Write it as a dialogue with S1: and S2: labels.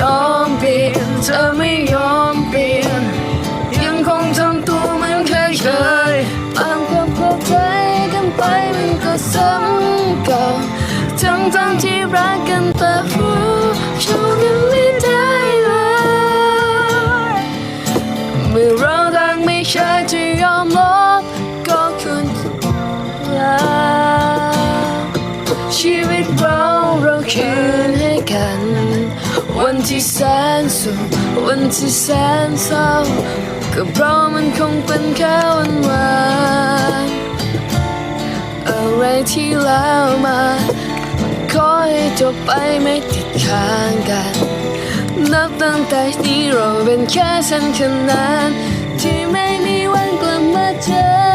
S1: ยอมเปลี่ยนเธอไม่ยอมเปลี่ยน ยังคงทำตัวเหมือนเคยเคยบางก็เข้าใจกันไปมันก็ซ้ำเก่าทั้งทั้งที่รักกันแต่รู้ชูกันไม่ได้เลยเมื่อเราต่างไม่ใช่ที่ยอมลบก็ควรลาชีวิตเราเราคืน ที่แสนสุขวันที่แสนเศร้าก็เพราะมันคงเป็นแค่วันวานอะไรที่แล้วมาขอให้จบไปไม่ติดค้างกัน นับตั้งแต่นี้เราเป็นแค่เส้นขนานที่ไม่มีวันกลับมาเจอ